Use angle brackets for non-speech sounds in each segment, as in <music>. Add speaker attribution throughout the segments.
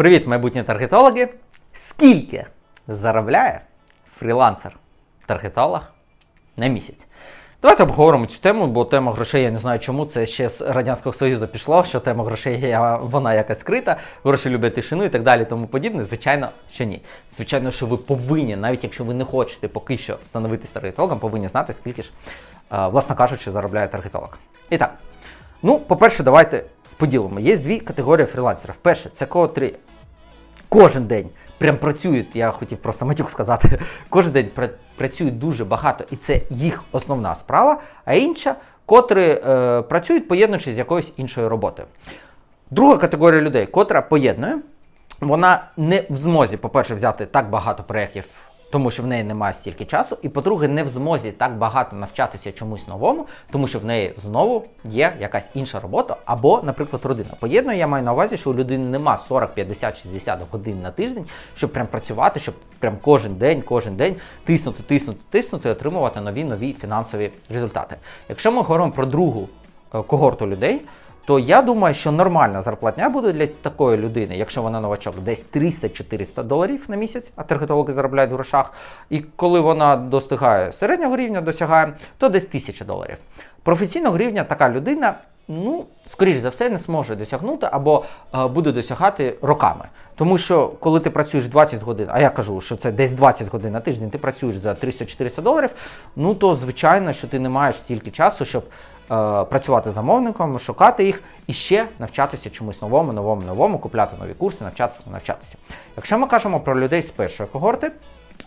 Speaker 1: Привіт, майбутні таргетологи! Скільки заробляє фрілансер-таргетолог на місяць? Давайте обговоримо цю тему, бо тема грошей, я не знаю чому, це ще з Радянського Союзу пішло, що тема грошей вона якась скрита, гроші люблять тишину і так далі, тому подібне. Звичайно, що ні. Звичайно, що ви повинні, навіть якщо ви не хочете поки що становитись таргетологом, повинні знати, скільки ж, е, власно кажучи, заробляє таргетолог. І так, ну, по-перше, давайте поділимо. Є дві категорії фрілансерів. Перше, це котрі кожен день прям працюють, я хотів просто матюк сказати, <laughs> кожен день працюють дуже багато, і це їх основна справа, а інша, котрі е, працюють, поєднуючи з якоюсь іншою роботою. Друга категорія людей, котра поєднує, вона не в змозі, по-перше, взяти так багато проєктів, тому що в неї немає стільки часу, і по-друге, не в змозі так багато навчатися чомусь новому, тому що в неї знову є якась інша робота, або, наприклад, родина. Поєднує, я маю на увазі, що у людини нема 40, 50, 60 годин на тиждень, щоб прям працювати, щоб прям кожен день, кожен день тиснути, тиснути, тиснути і отримувати нові нові фінансові результати. Якщо ми говоримо про другу е, когорту людей, то я думаю, що нормальна зарплатня буде для такої людини, якщо вона новачок, десь 300-400 доларів на місяць, а таргетологи заробляють в грошах. І коли вона достигає середнього рівня, досягає, то десь 1000 доларів. Професійного рівня така людина, ну, скоріш за все, не зможе досягнути або е, буде досягати роками. Тому що коли ти працюєш 20 годин, а я кажу, що це десь 20 годин на тиждень, ти працюєш за 300-400 доларів, ну то звичайно, що ти не маєш стільки часу, щоб е, працювати замовниками, шукати їх і ще навчатися чомусь новому, новому, новому, купляти нові курси, навчатися, навчатися. Якщо ми кажемо про людей з першої когорти,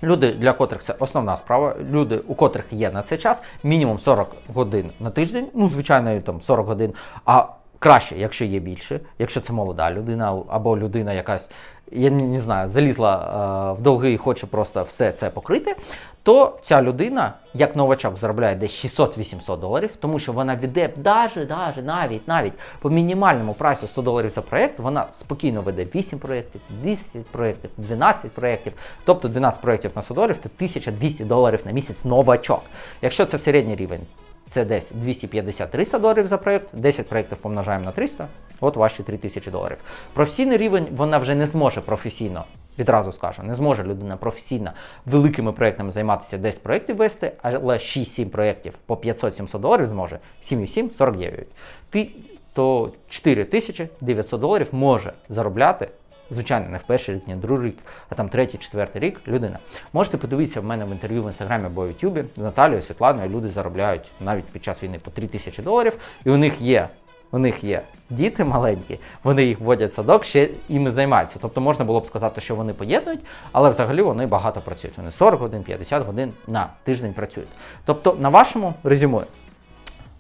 Speaker 1: люди, для котрих це основна справа, люди, у котрих є на цей час, мінімум 40 годин на тиждень, ну, звичайно, там 40 годин, а краще, якщо є більше, якщо це молода людина або людина якась. Я не, знаю, залізла е, в долги і хоче просто все це покрити, то ця людина, як новачок, заробляє десь 600-800 доларів, тому що вона веде даже, даже, навіть, навіть по мінімальному прайсу 100 доларів за проєкт, вона спокійно веде 8 проєктів, 10 проєктів, 12 проєктів, тобто 12 проєктів на 100 доларів, це 1200 доларів на місяць новачок. Якщо це середній рівень, це десь 250-300 доларів за проєкт, 10 проєктів помножаємо на 300, от ваші 3000 доларів. Професійний рівень вона вже не зможе професійно, відразу скажу, не зможе людина професійно великими проєктами займатися, 10 проєктів вести, але 6-7 проєктів по 500-700 доларів зможе, 7,7 – 49. Ти, то 4900 доларів може заробляти Звичайно, не в перший рік, не в другий рік, а там третій, четвертий рік людина. Можете подивитися в мене в інтерв'ю в інстаграмі або в Ютубі з Наталією, Світланою. Люди заробляють навіть під час війни по 3 тисячі доларів, і у них є. У них є діти маленькі, вони їх вводять в садок, ще іми займаються. Тобто можна було б сказати, що вони поєднують, але взагалі вони багато працюють. Вони 40 годин, 50 годин на тиждень працюють. Тобто, на вашому резюме,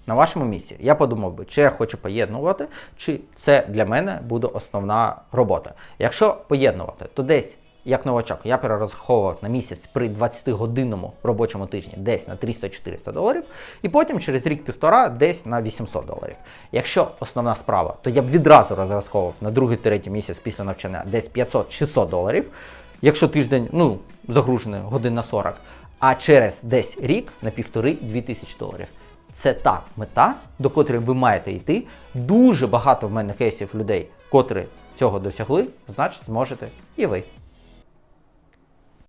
Speaker 1: на вашому місці я подумав би, чи я хочу поєднувати, чи це для мене буде основна робота. Якщо поєднувати, то десь. Як новачок, я перерозраховував на місяць при 20-годинному робочому тижні десь на 300-400 доларів, і потім через рік-півтора десь на 800 доларів. Якщо основна справа, то я б відразу розраховував на другий-третій місяць після навчання десь 500-600 доларів. Якщо тиждень ну, загружений годин на 40, а через десь рік на півтори-дві тисячі доларів. Це та мета, до котрої ви маєте йти. Дуже багато в мене кейсів людей, котрі цього досягли, значить зможете і ви.